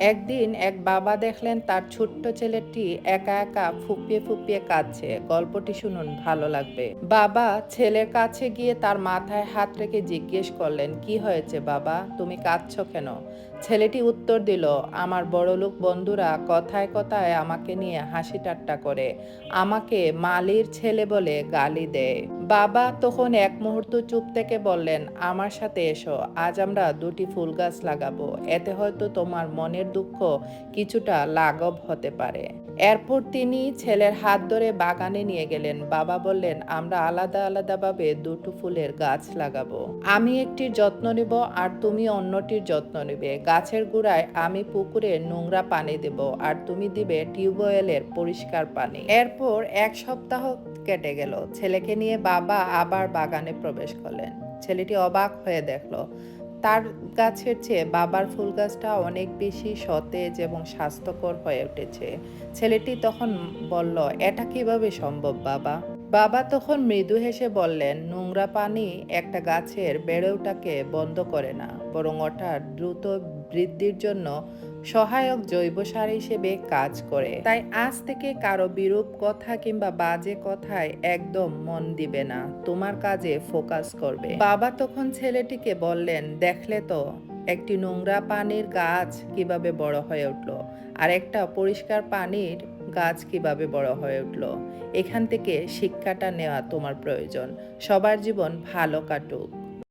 একদিন এক বাবা দেখলেন তার ছোট্ট ছেলেটি একা একা ফুপিয়ে ফুপিয়ে কাঁদছে। গল্পটি শুনুন, ভালো লাগবে। বাবা ছেলের কাছে গিয়ে তার মাথায় হাত রেখে জিজ্ঞেস করলেন, কি হয়েছে বাবা? তুমি কাঁদছো কেন? ছেলেটি উত্তর দিল, আমার বড়লোক বন্ধুরা কথায় কথায় আমাকে নিয়ে হাসি ঠাট্টা করে। আমাকে মালির ছেলে বলে গালি দেয়। বাবা তখন এক মুহূর্ত চুপ থেকে বললেন, আমার সাথে এসো, আজ আমরা দুটি ফুল গাছ লাগাবো। এতে হয়তো তোমার মনের দুঃখ কিছুটা লাঘব হতে পারে। এরপর তিনি ছেলের হাত ধরে বাগানে নিয়ে গেলেন। বাবা বললেন, আমরা আলাদা আলাদাভাবে দুটো ফুলের গাছ লাগাবো। আমি একটির যত্ন নিব আর তুমি অন্যটির যত্ন নেবে। গাছের গোড়ায় আমি পুকুরে নোংরা পানি দেব আর তুমি দিবে টিউবওয়েলের পরিষ্কার পানি। এরপর এক সপ্তাহ কেটে গেল। ছেলেকে নিয়ে বাবা আবার বাগানে প্রবেশ করলেন। ছেলেটি অবাক হয়ে দেখল, তার গাছের চেয়ে বাবার ফুল গাছটা অনেক বেশি সতেজ এবং স্বাস্থ্যকর হয়ে উঠেছে। ছেলেটি তখন বলল, এটা কীভাবে সম্ভব, বাবা? বাবা তখন মৃদু হেসে বললেন, নোংরা পানি একটা গাছের বেড়ে ওঠাকে বন্ধ করে না, বরং ওটার দ্রুত বৃদ্ধির জন্য সহায়ক জৈব সার হিসেবে কাজ করে। তাই আজ থেকে কারও বিরূপ কথা কিংবা বাজে কথায় একদম মন দিবে না। তোমার কাজে ফোকাস করবে। বাবা তখন ছেলেটিকে বললেন, দেখলে তো, একটি নোংরা পানির গাছ কীভাবে বড় হয়ে উঠল আর একটা পরিষ্কার পানির গাছ কীভাবে বড় হয়ে উঠল। এখান থেকে শিক্ষাটা নেওয়া তোমার প্রয়োজন। সবার জীবন ভালো কাটুক।